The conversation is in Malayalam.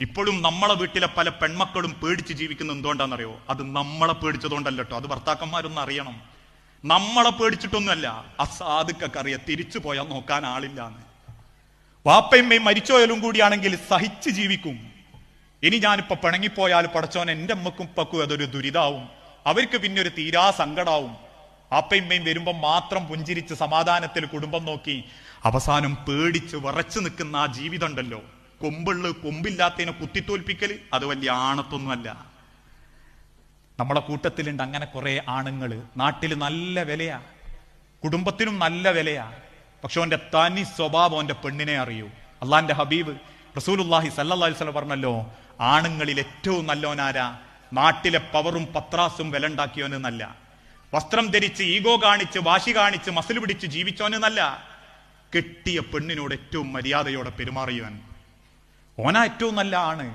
ഇപ്പോഴും നമ്മളെ വീട്ടിലെ പല പെൺമക്കളും പേടിച്ച് ജീവിക്കുന്ന എന്തുകൊണ്ടാണെന്നറിയോ? അത് നമ്മളെ പേടിച്ചതുകൊണ്ടല്ല അത് ഭർത്താക്കന്മാരൊന്നും അറിയണം. നമ്മളെ പേടിച്ചിട്ടൊന്നുമല്ല. അസാധുക്കൊക്കെ അറിയാം. തിരിച്ചു പോയാൽ നോക്കാൻ ആളില്ല എന്ന് വാപ്പയമ്മയും മരിച്ചോയാലും കൂടിയാണെങ്കിൽ സഹിച്ച് ജീവിക്കും. ഇനി ഞാനിപ്പോ പിണങ്ങിപ്പോയാൽ പടച്ചോൻ എന്റെ അമ്മക്കും പക്കും അതൊരു ദുരിതാവും. അവർക്ക് പിന്നെ ഒരു തീരാ സങ്കടാവും. അപ്പയമ്മയും വരുമ്പോ മാത്രം പുഞ്ചിരിച്ച് സമാധാനത്തിൽ കുടുംബം നോക്കി അവസാനം പേടിച്ച് വിറച്ചു നിൽക്കുന്ന ആ ജീവിതം ഉണ്ടല്ലോ. കൊമ്പുള്ളു കൊമ്പില്ലാത്തതിനെ കുത്തിത്തോൽപ്പിക്കൽ അത് വലിയ ആണത്തൊന്നുമല്ല. നമ്മളെ കൂട്ടത്തിലുണ്ട് അങ്ങനെ കുറെ ആണുങ്ങൾ നാട്ടിൽ നല്ല വിലയാ. കുടുംബത്തിനും നല്ല വിലയാ. പക്ഷെ അവന്റെ തനി സ്വഭാവം അവന്റെ പെണ്ണിനെ അറിയൂ. അള്ളാന്റെ ഹബീബ് റസൂലുല്ലാഹി അലൈഹി വസല്ലം പറഞ്ഞല്ലോ ആണുങ്ങളിൽ ഏറ്റവും നല്ലവനാരാ നാട്ടിലെ പവറും പത്രാസും വില ഉണ്ടാക്കിയവനെന്നല്ല. വസ്ത്രം ധരിച്ച് ഈഗോ കാണിച്ച് വാശി കാണിച്ച് മസിൽ പിടിച്ച് ജീവിച്ചവനെന്നല്ല. കെട്ടിയ പെണ്ണിനോട് ഏറ്റവും മര്യാദയോടെ പെരുമാറിയവൻ. ഓനാ ഏറ്റവും നല്ല ആണ്